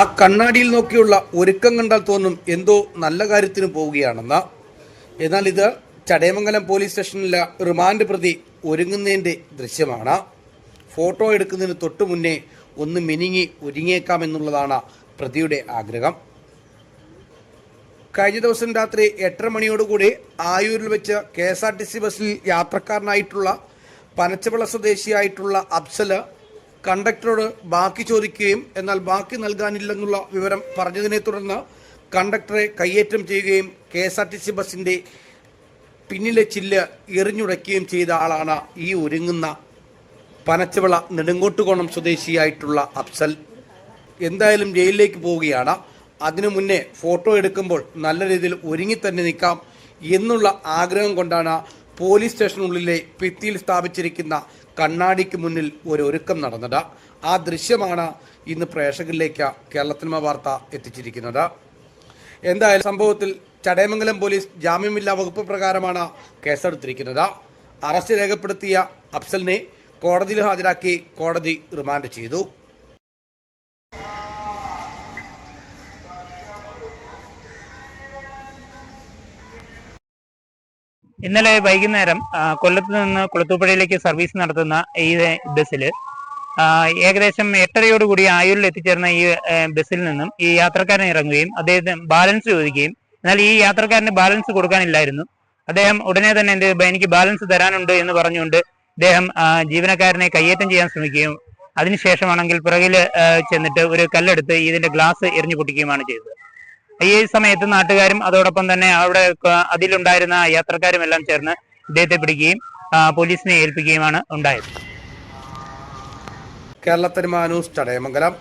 ആ കണ്ണാടിയിൽ നോക്കിയുള്ള ഒരുക്കം കണ്ടാൽ തോന്നും എന്തോ നല്ല കാര്യത്തിന് പോവുകയാണെന്ന്. എന്നാൽ ഇത് ചടയമംഗലം പോലീസ് സ്റ്റേഷനിലെ റിമാൻഡ് പ്രതി ഒരുങ്ങുന്നതിന്റെ ദൃശ്യമാണ്. ഫോട്ടോ എടുക്കുന്നതിന് തൊട്ടു മുന്നേ ഒന്ന് മിനിങ്ങി ഒരുങ്ങിയേക്കാമെന്നുള്ളതാണ് പ്രതിയുടെ ആഗ്രഹം. കഴിഞ്ഞ ദിവസം രാത്രി എട്ടര മണിയോടുകൂടി ആയൂരിൽ വെച്ച് K S R T C ബസ്സിൽ യാത്രക്കാരനായിട്ടുള്ള പനച്ചവിള സ്വദേശിയായിട്ടുള്ള അഫ്സൽ കണ്ടക്ടറോട് ബാക്കി ചോദിക്കുകയും എന്നാൽ ബാക്കി നൽകാനില്ലെന്നുള്ള വിവരം പറഞ്ഞതിനെ തുടർന്ന് കണ്ടക്ടറെ കയ്യേറ്റം ചെയ്യുകയും K S R T C ബസ്സിന്റെ പിന്നിലെ ചില്ല് എറിഞ്ഞുടയ്ക്കുകയും ചെയ്ത ആളാണ് ഈ ഒരുങ്ങുന്ന പനച്ചവിള നെടുങ്കോട്ടുകോണം സ്വദേശിയായിട്ടുള്ള അഫ്സൽ. എന്തായാലും ജയിലിലേക്ക് പോവുകയാണ്. അതിനു മുന്നേ ഫോട്ടോ എടുക്കുമ്പോൾ നല്ല രീതിയിൽ ഒരുങ്ങി തന്നെ നിൽക്കാം എന്നുള്ള ആഗ്രഹം കൊണ്ടാണ് പോലീസ് സ്റ്റേഷനുള്ളിലെ ഭിത്തിയിൽ സ്ഥാപിച്ചിരിക്കുന്ന കണ്ണാടിക്ക് മുന്നിൽ ഒരു ഒരുക്കം നടന്നത്. ആ ദൃശ്യമാണ് ഇന്ന് പ്രേക്ഷകരിലേക്ക് കേരളത്തിന്മ വാർത്ത എത്തിച്ചിരിക്കുന്നത്. എന്തായാലും സംഭവത്തിൽ ചടയമംഗലം പോലീസ് ജാമ്യമില്ലാ വകുപ്പ് പ്രകാരമാണ് കേസെടുത്തിരിക്കുന്നത്. അറസ്റ്റ് രേഖപ്പെടുത്തിയ അഫ്സലിനെ കോടതിയിൽ ഹാജരാക്കി കോടതി റിമാൻഡ് ചെയ്തു. ഇന്നലെ വൈകുന്നേരം കൊല്ലത്ത് നിന്ന് കുളത്തൂപ്പുഴയിലേക്ക് സർവീസ് നടത്തുന്ന ഈ ബസ്സിൽ ഏകദേശം എട്ടരയോടുകൂടി ആയൂരിൽ എത്തിച്ചേർന്ന ഈ ബസ്സിൽ നിന്നും ഈ യാത്രക്കാരൻ ഇറങ്ങുകയും അദ്ദേഹത്തിന് ബാലൻസ് ചോദിക്കുകയും എന്നാൽ ഈ യാത്രക്കാരന് ബാലൻസ് കൊടുക്കാനില്ലായിരുന്നു. അദ്ദേഹം ഉടനെ തന്നെ എന്ത് എനിക്ക് ബാലൻസ് തരാനുണ്ട് എന്ന് പറഞ്ഞുകൊണ്ട് അദ്ദേഹം ജീവനക്കാരനെ കയ്യേറ്റം ചെയ്യാൻ ശ്രമിക്കുകയും അതിനുശേഷമാണെങ്കിൽ പിറകിൽ ചെന്നിട്ട് ഒരു കല്ലെടുത്ത് ഇതിന്റെ ഗ്ലാസ് എറിഞ്ഞു പൊട്ടിക്കുകയുമാണ് ചെയ്തത്. ഈ സമയത്ത് നാട്ടുകാരും അതോടൊപ്പം തന്നെ അവിടെ അതിലുണ്ടായിരുന്ന യാത്രക്കാരും എല്ലാം ചേർന്ന് ഇദ്ദേഹത്തെ പിടിക്കുകയും പോലീസിനെ ഏൽപ്പിക്കുകയുമാണ് ഉണ്ടായത്. കേരളത്തിനുമാ ന്യൂസ് ചടയമംഗലം.